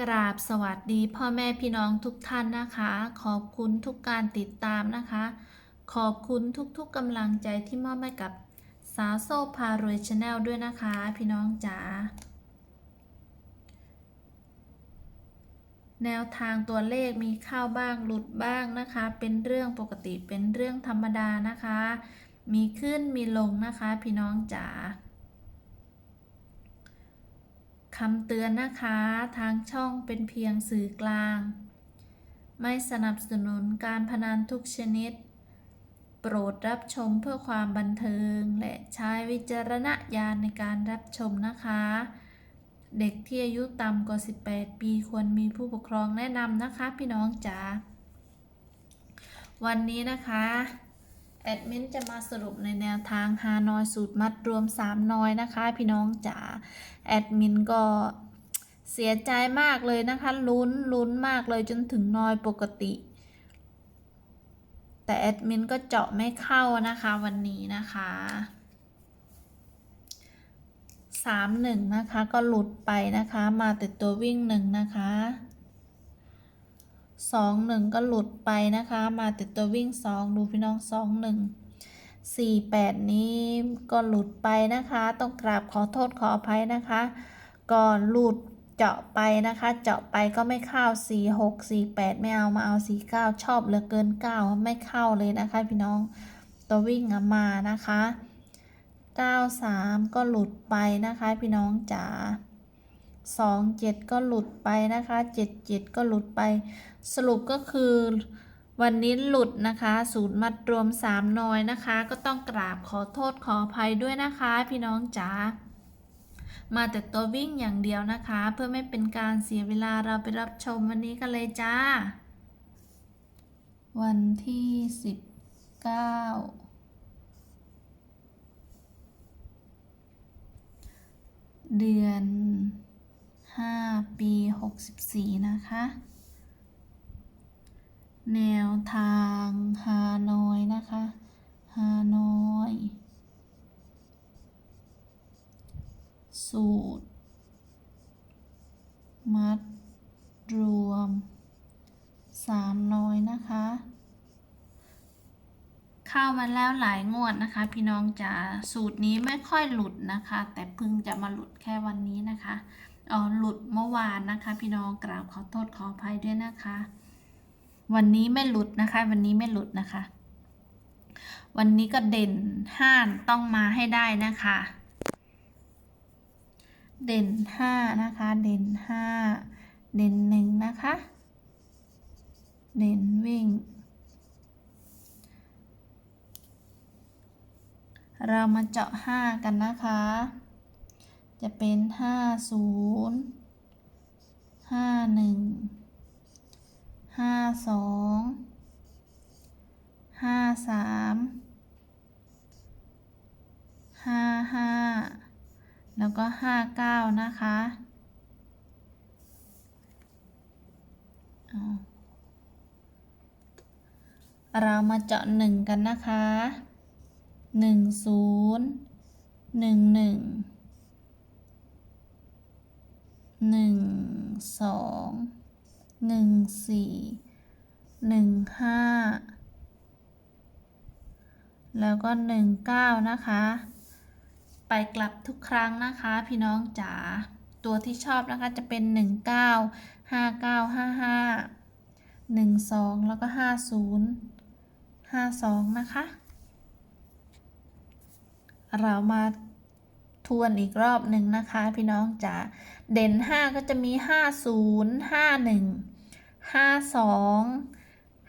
กราบสวัสดีพ่อแม่พี่น้องทุกท่านนะคะ ขอบคุณทุกการติดตามนะคะ ขอบคุณทุกๆกำลังใจที่มอบให้กับสาวโซพารวยชาแนลด้วยนะคะ พี่น้องจ๋าแนวทางตัวเลขมีเข้าบ้างหลุดบ้างนะคะ เป็นเรื่องปกติเป็นเรื่องธรรมดานะคะ มีขึ้นมีลงนะคะ พี่น้องจ๋าำเตือนนะคะ ทางช่องเป็นเพียงสื่อกลาง ไม่สนับสนุนการพนันทุกชนิด โปรดรับชมเพื่อความบันเทิง และใช้วิจารณญาณในการรับชมนะคะ เด็กที่อายุต่ำกว่า 18 ปีควรมีผู้ปกครองแนะนำนะคะพี่น้องจ๋าวันนี้นะคะ แอดมินจะมาสรุปในแนวทางฮานอยสูตรมัดรวม 3น้อยนะคะ พี่น้องจ๋าแอดมินก็เสียใจมากเลยนะคะ ลุ้นลุ้นมากเลยจนถึงน้อยปกติ แต่แอดมินก็เจาะไม่เข้านะคะวันนี้นะคะสามหนึ่งนะคะก็หลุดไปนะคะ มาแต่ตัววิ่งหนึ่งนะคะ สองหนึ่งก็หลุดไปนะคะ มาแต่ตัววิ่งสองดูพี่น้องสองหนึ่งสี่แปดนี้ก็หลุดไปนะคะ ต้องกราบขอโทษขออภัยนะคะ ก่อนหลุดเจาะไปนะคะ เจาะไปก็ไม่เข้าสี่หกสี่แปดไม่เอามาเอาสี่เก้าชอบเหลือเกินเก้าไม่เข้าเลยนะคะ พี่น้องตัววิ่งมานะคะเก้าสามก็หลุดไปนะคะ พี่น้องจ๋า สองเจ็ดก็หลุดไปนะคะเจ็ดเจ็ดก็หลุดไป สรุปก็คือวันนี้หลุดนะคะศูนย์มัดรวมสามน้อยนะคะ ก็ต้องกราบขอโทษขออภัยด้วยนะคะ พี่น้องจ๋ามาแต่ตัววิ่งอย่างเดียวนะคะ เพื่อไม่เป็นการเสียเวลาเราไปรับชมวันนี้กันเลยจ้า วันที่สิบเก้าเดือน ห้าปีหกสิบสี่นะคะ แนวทางฮานอยนะคะฮานอย สูตร มัด รวมสามน้อยนะคะ เข้ามาแล้วหลายงวดนะคะ พี่น้องจ๋าสูตรนี้ไม่ค่อยหลุดนะคะ แต่เพิ่งจะมาหลุดแค่วันนี้นะคะ อ๋อหลุดเมื่อวานนะคะ พี่น้องกราบขอโทษขออภัยด้วยนะคะ วันนี้ไม่หลุดนะคะ วันนี้ไม่หลุดนะคะ วันนี้ก็เด่นห้าต้องมาให้ได้นะคะ เด่นห้านะคะ เด่นห้าเด่นหนึ่งนะคะ เด่นวิ่ง เรามาเจาะห้ากันนะคะ จะเป็นห้าศูนย์ห้าหนึ่งห้าสองห้าสามห้าห้าแล้วก็ห้าเก้านะคะเรามาเจาะหนึ่งกันนะคะหนึ่งศูนย์หนึ่งหนึ่ง หนึ่งสองหนึ่งสี่หนึ่งห้าแล้วก็หนึ่งเก้านะคะ ไปกลับทุกครั้งนะคะ พี่น้องจ๋าตัวที่ชอบนะคะจะเป็นหนึ่งเก้าห้าเก้าห้าห้าหนึ่งสองแล้วก็ห้าศูนย์ห้าสองนะคะ เรามา ทวนอีกรอบหนึ่งนะคะ พี่น้องจ๋าเด่นห้าก็จะมีห้าศูนย์ห้าหนึ่งห้าสอง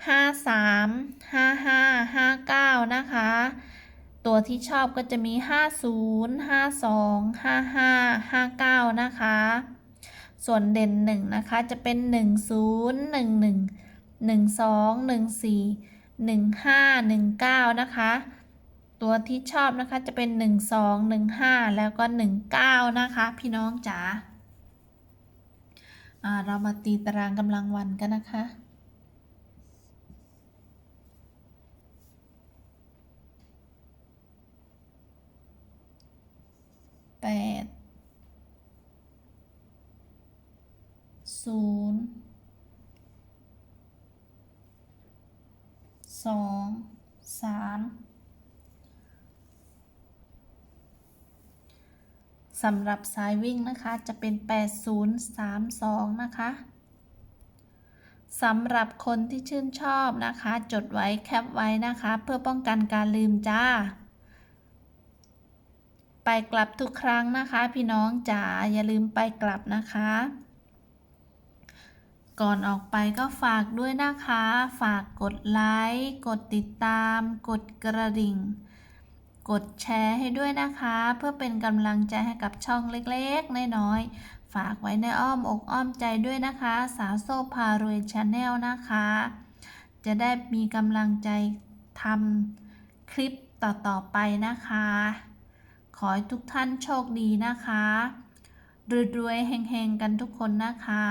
ห้าสามห้าห้าห้าเก้านะคะ ตัวที่ชอบก็จะมีห้าศูนย์ห้าสองห้าห้าห้าเก้านะคะ ส่วนเด่นหนึ่งนะคะ จะเป็นหนึ่งศูนย์หนึ่งหนึ่งหนึ่งสองหนึ่งสี่หนึ่งห้าหนึ่งเก้านะคะ ตัวที่ชอบนะคะจะเป็น 1 2 1 5 แล้วก็ 1 9 นะคะ พี่น้องจ๋าอ่าเรามาตีตารางกำลังวันกันนะคะ แปด ศูนย์ สอง สาม สำหรับสายวิ่งนะคะ จะเป็น 8032 นะคะ สำหรับคนที่ชื่นชอบนะคะ จดไว้แคปไว้นะคะ เพื่อป้องกันการลืมจ้า ไปกลับทุกครั้งนะคะ พี่น้องจ๋าอย่าลืมไปกลับนะคะ ก่อนออกไปก็ฝากด้วยนะคะ ฝากกดไลค์ กดติดตาม กดกระดิ่ง กดแชร์ให้ด้วยนะคะ เพื่อเป็นกำลังใจให้กับช่องเล็กๆ น้อยๆ ฝากไว้ในอ้อมอกอ้อมใจด้วยนะคะ สาวโซพารวยชาแนลนะคะ จะได้มีกำลังใจทำคลิปต่อๆไปนะคะ ขอให้ทุกท่านโชคดีนะคะรวยๆเฮงๆ กันทุกคนนะคะ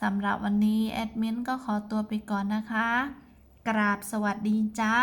สำหรับวันนี้แอดมินก็ขอตัวไปก่อนนะคะ กราบสวัสดีจ้า